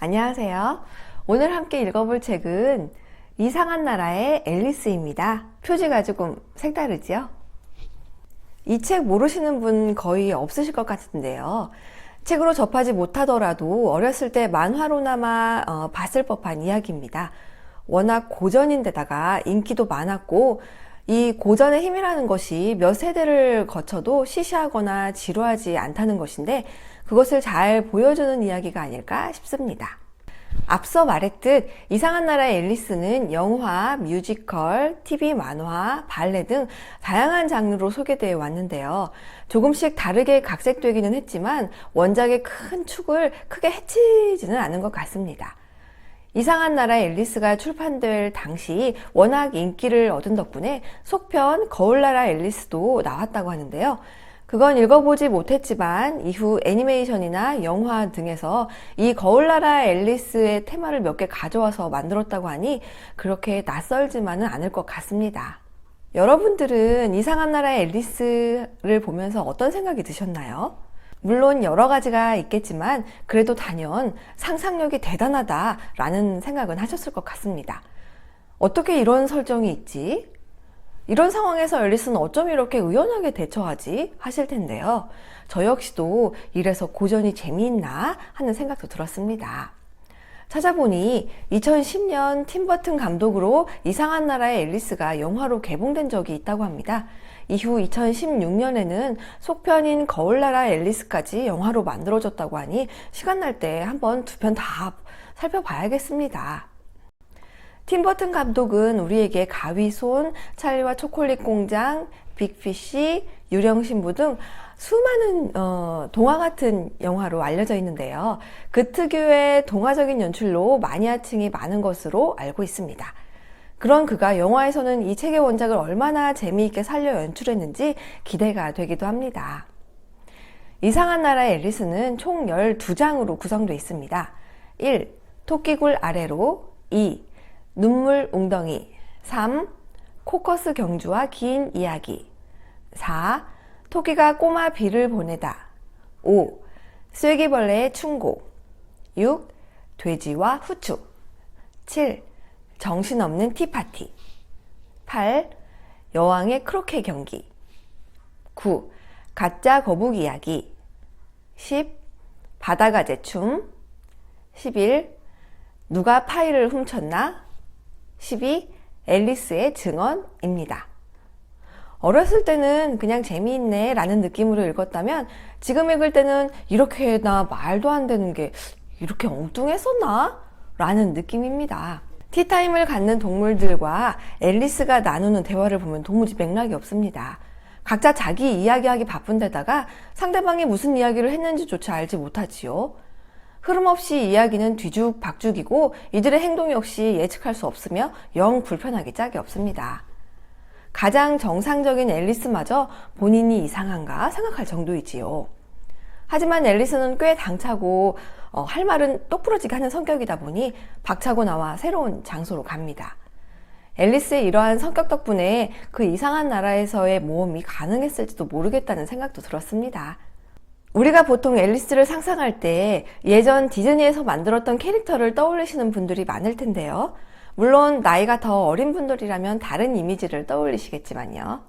안녕하세요. 오늘 함께 읽어볼 책은 이상한 나라의 앨리스입니다. 표지가 조금 색다르지요? 이 책 모르시는 분 거의 없으실 것 같은데요. 책으로 접하지 못하더라도 어렸을 때 만화로나마 어, 봤을 법한 이야기입니다. 워낙 고전인데다가 인기도 많았고 이 고전의 힘이라는 것이 몇 세대를 거쳐도 시시하거나 지루하지 않다는 것인데 그것을 잘 보여주는 이야기가 아닐까 싶습니다. 앞서 말했듯 이상한 나라의 앨리스는 영화, 뮤지컬, TV 만화, 발레 등 다양한 장르로 소개되어 왔는데요. 조금씩 다르게 각색되기는 했지만 원작의 큰 축을 크게 해치지는 않은 것 같습니다. 이상한 나라의 앨리스가 출판될 당시 워낙 인기를 얻은 덕분에 속편 거울나라 앨리스도 나왔다고 하는데요. 그건 읽어보지 못했지만 이후 애니메이션이나 영화 등에서 이 거울나라 앨리스의 테마를 몇 개 가져와서 만들었다고 하니 그렇게 낯설지만은 않을 것 같습니다. 여러분들은 이상한 나라의 앨리스를 보면서 어떤 생각이 드셨나요? 물론 여러 가지가 있겠지만 그래도 단연 상상력이 대단하다라는 생각은 하셨을 것 같습니다. 어떻게 이런 설정이 있지? 이런 상황에서 앨리스는 어쩜 이렇게 의연하게 대처하지? 하실 텐데요. 저 역시도 이래서 고전이 재미있나 하는 생각도 들었습니다. 찾아보니 2010년 팀버튼 감독으로 이상한 나라의 앨리스가 영화로 개봉된 적이 있다고 합니다. 이후 2016년에는 속편인 거울나라 앨리스까지 영화로 만들어졌다고 하니 시간 날 때 한번 두 편 다 살펴봐야겠습니다. 팀버튼 감독은 우리에게 가위손, 찰리와 초콜릿 공장, 빅피쉬, 유령 신부 등 수많은 어, 동화 같은 영화로 알려져 있는데요. 그 특유의 동화적인 연출로 마니아층이 많은 것으로 알고 있습니다. 그런 그가 영화에서는 이 책의 원작을 얼마나 재미있게 살려 연출했는지 기대가 되기도 합니다. 이상한 나라의 앨리스는 총 12장으로 구성되어 있습니다. 1. 토끼굴 아래로 2. 눈물 웅덩이 3. 코커스 경주와 긴 이야기 4. 토끼가 꼬마 비를 보내다 5. 쐐기벌레의 충고 6. 돼지와 후추 7. 정신없는 티파티 8. 여왕의 크로케 경기 9. 가짜 거북 이야기 10. 바다가재 춤 11. 누가 파일을 훔쳤나 12. 앨리스의 증언입니다. 어렸을 때는 그냥 재미있네 라는 느낌으로 읽었다면 지금 읽을 때는 이렇게 나 말도 안 되는 게 이렇게 엉뚱했었나? 라는 느낌입니다. 티타임을 갖는 동물들과 앨리스가 나누는 대화를 보면 도무지 맥락이 없습니다. 각자 자기 이야기하기 바쁜 데다가 상대방이 무슨 이야기를 했는지조차 알지 못하지요. 흐름 없이 이야기는 뒤죽박죽이고 이들의 행동 역시 예측할 수 없으며 영 불편하기 짝이 없습니다. 가장 정상적인 앨리스마저 본인이 이상한가 생각할 정도이지요. 하지만 앨리스는 꽤 당차고 어, 할 말은 똑부러지게 하는 성격이다 보니 박차고 나와 새로운 장소로 갑니다. 앨리스의 이러한 성격 덕분에 그 이상한 나라에서의 모험이 가능했을지도 모르겠다는 생각도 들었습니다. 우리가 보통 앨리스를 상상할 때 예전 디즈니에서 만들었던 캐릭터를 떠올리시는 분들이 많을 텐데요. 물론 나이가 더 어린 분들이라면 다른 이미지를 떠올리시겠지만요.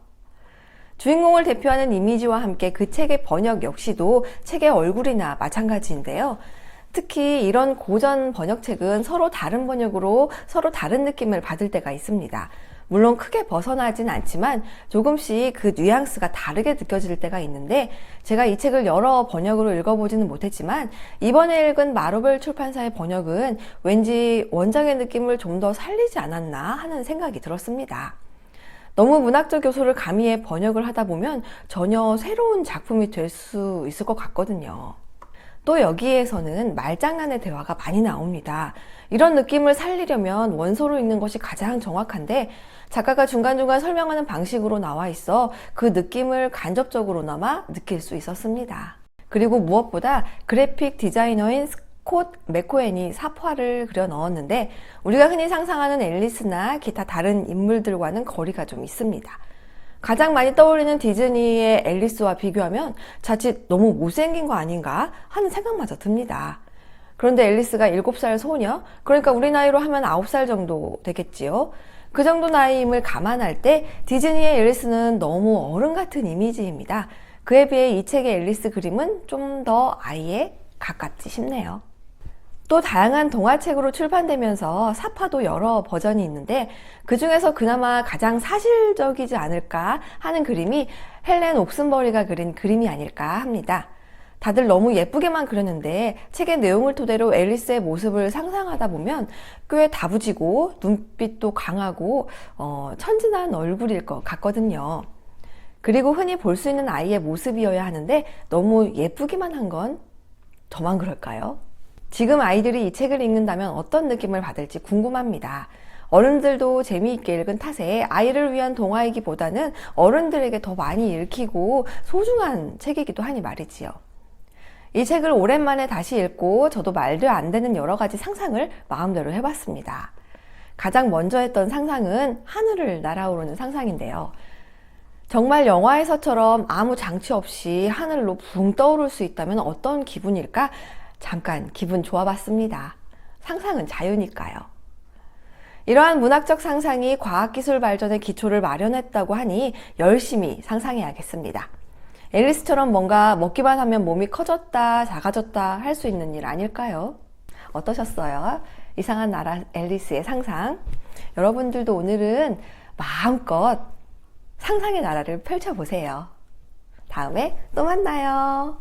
주인공을 대표하는 이미지와 함께 그 책의 번역 역시도 책의 얼굴이나 마찬가지인데요. 특히 이런 고전 번역책은 서로 다른 번역으로 서로 다른 느낌을 받을 때가 있습니다. 물론 크게 벗어나진 않지만 조금씩 그 뉘앙스가 다르게 느껴질 때가 있는데 제가 이 책을 여러 번역으로 읽어보지는 못했지만 이번에 읽은 마르벨 출판사의 번역은 왠지 원작의 느낌을 좀 더 살리지 않았나 하는 생각이 들었습니다. 너무 문학적 요소를 가미해 번역을 하다 보면 전혀 새로운 작품이 될 수 있을 것 같거든요. 또 여기에서는 말장난의 대화가 많이 나옵니다. 이런 느낌을 살리려면 원서로 읽는 것이 가장 정확한데 작가가 중간중간 설명하는 방식으로 나와 있어 그 느낌을 간접적으로나마 느낄 수 있었습니다. 그리고 무엇보다 그래픽 디자이너인 스 콧 맥코엔이 사파를 그려 넣었는데 우리가 흔히 상상하는 앨리스나 기타 다른 인물들과는 거리가 좀 있습니다. 가장 많이 떠올리는 디즈니의 앨리스와 비교하면 자칫 너무 못생긴 거 아닌가 하는 생각마저 듭니다. 그런데 앨리스가 7살 소녀? 그러니까 우리 나이로 하면 9살 정도 되겠지요. 그 정도 나이임을 감안할 때 디즈니의 앨리스는 너무 어른 같은 이미지입니다. 그에 비해 이 책의 앨리스 그림은 좀 더 아이에 가깝지 싶네요. 또 다양한 동화책으로 출판되면서 사파도 여러 버전이 있는데 그 중에서 그나마 가장 사실적이지 않을까 하는 그림이 헬렌 옥슨버리가 그린 그림이 아닐까 합니다. 다들 너무 예쁘게만 그렸는데 책의 내용을 토대로 앨리스의 모습을 상상하다 보면 꽤 다부지고 눈빛도 강하고 어, 천진한 얼굴일 것 같거든요. 그리고 흔히 볼 수 있는 아이의 모습이어야 하는데 너무 예쁘기만 한 건 저만 그럴까요? 지금 아이들이 이 책을 읽는다면 어떤 느낌을 받을지 궁금합니다. 어른들도 재미있게 읽은 탓에 아이를 위한 동화이기보다는 어른들에게 더 많이 읽히고 소중한 책이기도 하니 말이지요. 이 책을 오랜만에 다시 읽고 저도 말도 안 되는 여러 가지 상상을 마음대로 해봤습니다. 가장 먼저 했던 상상은 하늘을 날아오르는 상상인데요. 정말 영화에서처럼 아무 장치 없이 하늘로 붕 떠오를 수 있다면 어떤 기분일까? 잠깐 기분 좋아봤습니다. 상상은 자유니까요. 이러한 문학적 상상이 과학기술 발전의 기초를 마련했다고 하니 열심히 상상해야겠습니다. 앨리스처럼 뭔가 먹기만 하면 몸이 커졌다, 작아졌다 할 수 있는 일 아닐까요? 어떠셨어요? 이상한 나라 앨리스의 상상. 여러분들도 오늘은 마음껏 상상의 나라를 펼쳐보세요. 다음에 또 만나요.